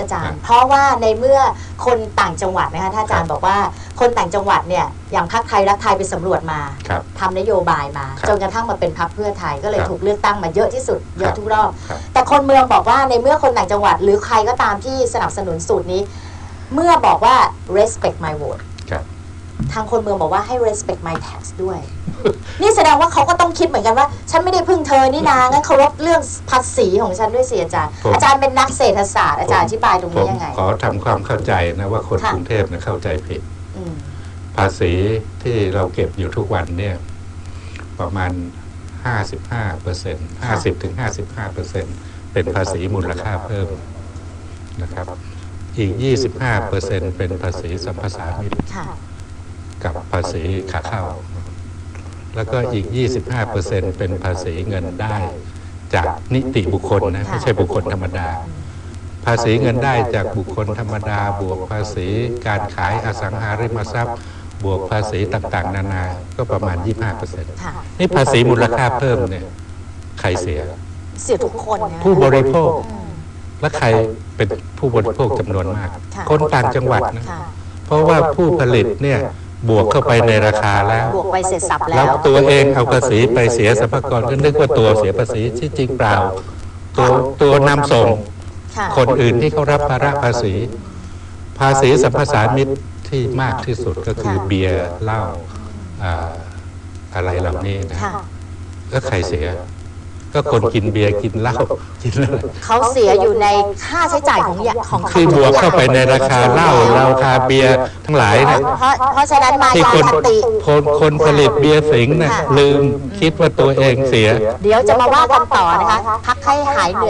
อาจารครัย์บเพราะว่าในเมื่อคนต่างจังหวัดนะคะท่านอาจารย์บอกว่าคนต่างจังหวัดเนี่ยอย่างพรรคไทยรักไทยไปสำรวจมาครับทำนโยบายมาครับจนกระทั่งมาเป็นพรรคเพื่อไทยก็เลยครับถูกเลือกตั้งมาเยอะที่สุดเยครัอะบทุกรอบครับแต่คนเมืองบอกว่าในเมื่อคนต่างจังหวัด หรือใครก็ตามที่สนับสนุนสูตรนี้ เมื่อบอกว่า respect my vote ครับ ทางคนเมืองบอกว่าให้ respect my tax ด้วย นี่แสดงว่าเขาก็ต้องคิดเหมือนกันว่า ฉันไม่ได้พึ่งเธอนี่นางั้นเคารพเรื่องภาษีของฉันด้วยสิอาจารย์ ผม อาจารย์เป็นนักเศรษฐศาสตร์อาจารย์อธิบายตรงผนี้มยังไง ขอทำความเข้าใจนะว่าคนค่ะ กรุงเทพนะเข้าใจผิด อืมภาษีที่เราเก็บอยู่ทุกวันเนี่ย ประมาณ 55เปอร์เซ็นต์50ถึง55เปอร์เซ็นต์เป็นภาษีมูลค่าเพิ่มนะครับ อีก 25เปอร์เซ็นต์เป็นภาษีสัมปทานมิตรค่ะ กับภาษีขาเข้า แล้วก็อีก 25เปอร์เซ็นต์เป็นภาษีเงินได้ จากนิติบุคคลนะค่ะไม่ใช่บุคคลธรรมดา ภาษีเงินได้จากบุคคลธรรมดา บวกภาษีการขายอสังหาริมทรัพย์ บวกภาษีต่างๆ นานาก็ประมาณ 25เปอร์เซ็นต์ค่ะนี่ภาษีมูลค่าเพิ่มเนี่ยใครเสีย เสียทุกคนนะผู้บริโภคอืมและใครเป็นผู้บริโภคจำนวนมากค่ะคนต่างจังหวัดนะค่ะเพราะว่าผู้ผลิตเนี่ย บวกเข้าไปในราคาแล้ว บวกไปเสร็จสับแล้แล้ววตัวเองเอาภาษีไปเสียสรรพากรก็นึกว่าตัวเสียภาษีที่จริงเปล่า ตัวตัวนำส่งค่ะคนอื่นที่เขารับภาระภาษี ภาษีสัมปทานมิตรที่มากที่สุดก็คือค่ะเบียร์เหล้าอ่าอะไรเหล่านี้นะค่ะก็ใครเสีย ก็คนกินเบียร์กินเหล้ากินอะไรเขาเสียอยู่ในค่าใช้จ่ายของยาของเขาคือบวกเข้าไปในราคาเหล้าราคาเบียร์ทั้งหลายเพนะราะเพราะเพราะฉะนั้นมาที่ยาคนคติ คนคนผลิตเบียร์สิงห์นะค่ะ ลืมคิดว่าตัวเองเสีย เดี๋ยวจะมาว่ากันต่อนะคะ พักให้หายเหนื่อย